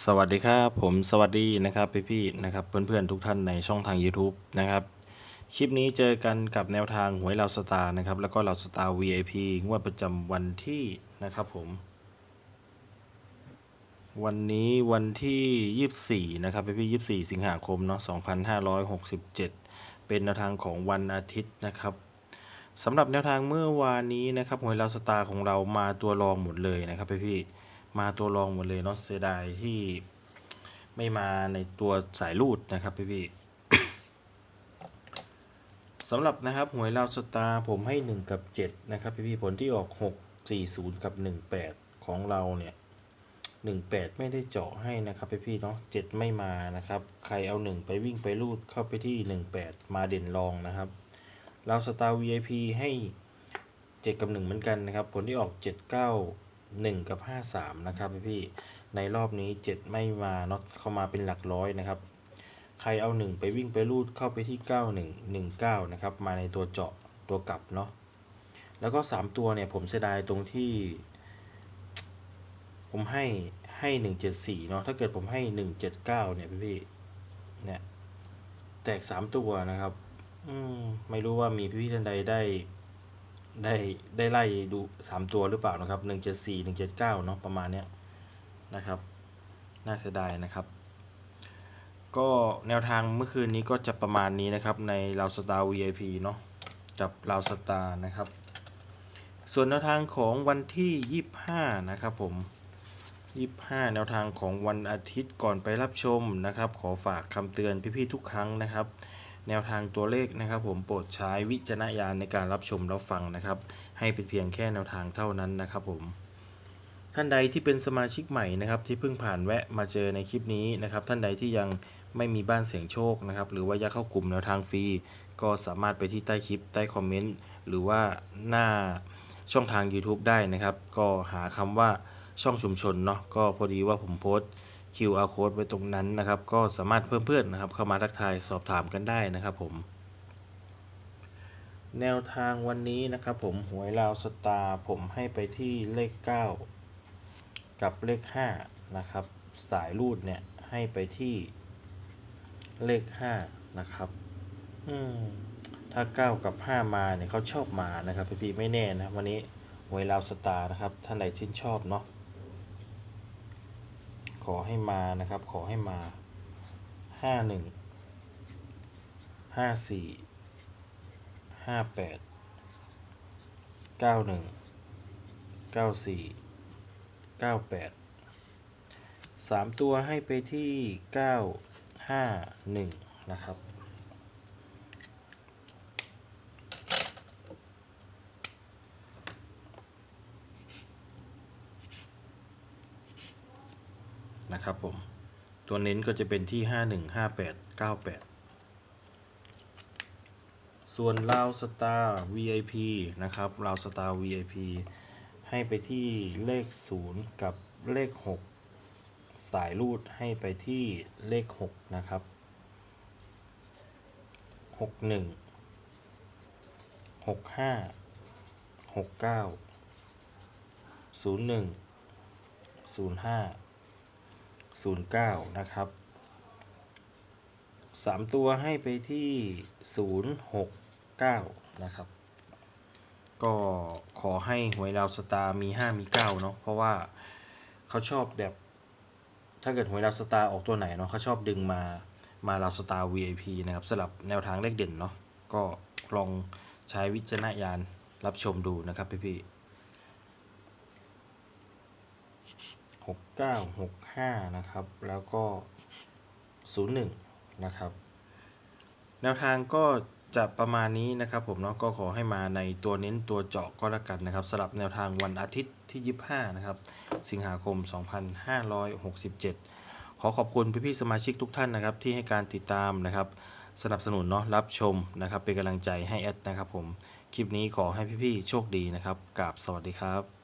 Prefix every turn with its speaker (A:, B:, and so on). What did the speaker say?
A: สวัสดีครับผมสวัสดีนะครับพี่ๆนะครับเพื่อนๆทุกท่านในช่องทาง YouTube นะครับคลิปนี้เจอกันกับแนวทางหวยเราสตาร์นะครับแล้วก็เราสตาร์ VIP งวดประจำวันที่นะครับผม วันนี้วันที่ 24นะครับพี่ๆ24 สิงหาคมเนาะ2567 เป็นแนวทางของวันอาทิตย์นะครับสำหรับแนวทางเมื่อวานนี้นะครับหวยเราสตาร์ของเรามาตัวรองหมดเลยนะครับพี่ๆ มาตัวรองหมดเลยเนาะเสียดายที่ไม่มาในตัวสายรูดนะครับพี่ๆสำหรับนะครับหวยเราสตาร์ผมให้ 1 กับ 7 นะครับพี่ๆผลที่ออก 6 40 กับ 18 ของเราเนี่ย18 ไม่ได้เจาะให้นะครับพี่ๆเนาะ7ไม่มานะครับ ใครเอา 1 ไปวิ่งไปรูดเข้าไปที่ 18 มาเด่นรองนะครับเราสตาร์ VIP ให้ 7 กับ 1 เหมือนกันนะครับ ผลที่ออก 7 9 1 กับ 53 นะครับพี่ๆในรอบนี้ 7 ไม่มาเนาะเข้ามาเป็นหลักร้อยนะครับ ใครเอา 1 ไปวิ่งไปรูดเข้าไปที่ 91 19 นะครับ มาในตัวเจาะตัวกลับเนาะแล้วก็ 3 ตัวเนี่ยผมเสียดายตรงที่ ผมให้ให้ 174 เนาะถ้าเกิดผมให้ 179 เนี่ยพี่ๆเนี่ยแตก 3 ตัวนะครับ อืมไม่รู้ว่ามีพี่ๆท่านใดได้ ได้ได้ไล่ดู3ตัวหรือเปล่านะครับ174 179เนาะประมาณเนี้ยนะครับ น่าเสียดายนะครับ ก็แนวทางเมื่อคืนนี้ก็จะประมาณนี้นะครับในเราสตาร์ VIP เนาะกับเราสตาร์นะครับ ส่วนแนวทางของวันที่25นะครับผม25แนวทางของวันอาทิตย์ก่อนไปรับชมนะครับ ขอฝากคำเตือนพี่ๆทุกครั้งนะครับ แนวทางตัวเลขนะครับ ผมโปรดใช้วิจารณญาณในการรับชมรับฟังนะครับ ให้เป็นเพียงแค่แนวทางเท่านั้นนะครับผมท่านใดที่เป็นสมาชิกใหม่นะครับ ที่เพิ่งผ่านแวะมาเจอในคลิปนี้นะครับ ท่านใดที่ยังไม่มีบ้านเสียงโชคนะครับ หรือว่าอยากเข้ากลุ่มแนวทางฟรีก็สามารถไปที่ใต้คลิปใต้คอมเมนต์หรือว่าหน้าช่องทาง YouTube ได้นะครับ ก็หาคำว่าช่องชุมชนเนาะก็พอดีว่าผมโพสต์ QR code ไว้ตรงนั้นนะครับ ก็สามารถเพิ่มเพื่อนนะครับ เข้ามาทักทายสอบถามกันได้นะครับผม แนวทางวันนี้นะครับผมหวยลาวสตาร์ผมให้ไปที่เลข 9 กับเลข 5 นะครับ สายรูดเนี่ยให้ไปที่เลข 5 นะครับ อืมถ้า 9 กับ 5 มาเนี่ยเขาชอบมานะครับพี่ๆไม่แน่นะวันนี้หวยลาวสตาร์นะครับ ท่านใดชื่นชอบเนาะ ขอให้มานะครับ ขอให้มาห้าหนึ่งห้าสี่ห้าแปดเก้าหนึ่งเก้าสี่เก้าแปดสามตัวให้ไปที่เก้าห้าหนึ่งนะครับ นะครับผม ตัวเน้นก็จะเป็นที่ 51 58 98 ส่วนลาวสตาร์ VIP นะครับลาวสตาร์ VIP ให้ไปที่เลข 0 กับเลข 6 สายรูดให้ไปที่เลข 6 นะครับ 61 65 69 01 05 09 นะครับ 3 ตัวให้ไปที่ 069 นะครับ ก็ขอให้หวยลาวสตาร์มี 5 มี 9 เนาะเพราะว่าเขาชอบแบบ ถ้าเกิดหวยลาวสตาร์ออกตัวไหนเนาะเขาชอบดึงมามาลาวสตาร์ VIP นะครับสำหรับแนวทางเลขเด่นเนาะก็ลองใช้วิจารณญาณรับชมดูนะครับพี่ๆ หกเก้าหกห้านะครับ แล้วก็ศูนย์หนึ่งนะครับ แนวทางก็จะประมาณนี้นะครับผมเนาะก็ขอให้มาในตัวเน้นตัวเจาะก็แล้วกันนะครับสำหรับแนวทางวันอาทิตย์ที่ 25 นะครับ สิงหาคม 2567 ขอขอบคุณพี่ๆสมาชิกทุกท่านนะครับ ที่ให้การติดตามนะครับ สนับสนุนเนาะรับชมนะครับ เป็นกำลังใจให้แอดนะครับผม คลิปนี้ขอให้พี่ๆโชคดีนะครับกราบสวัสดีครับ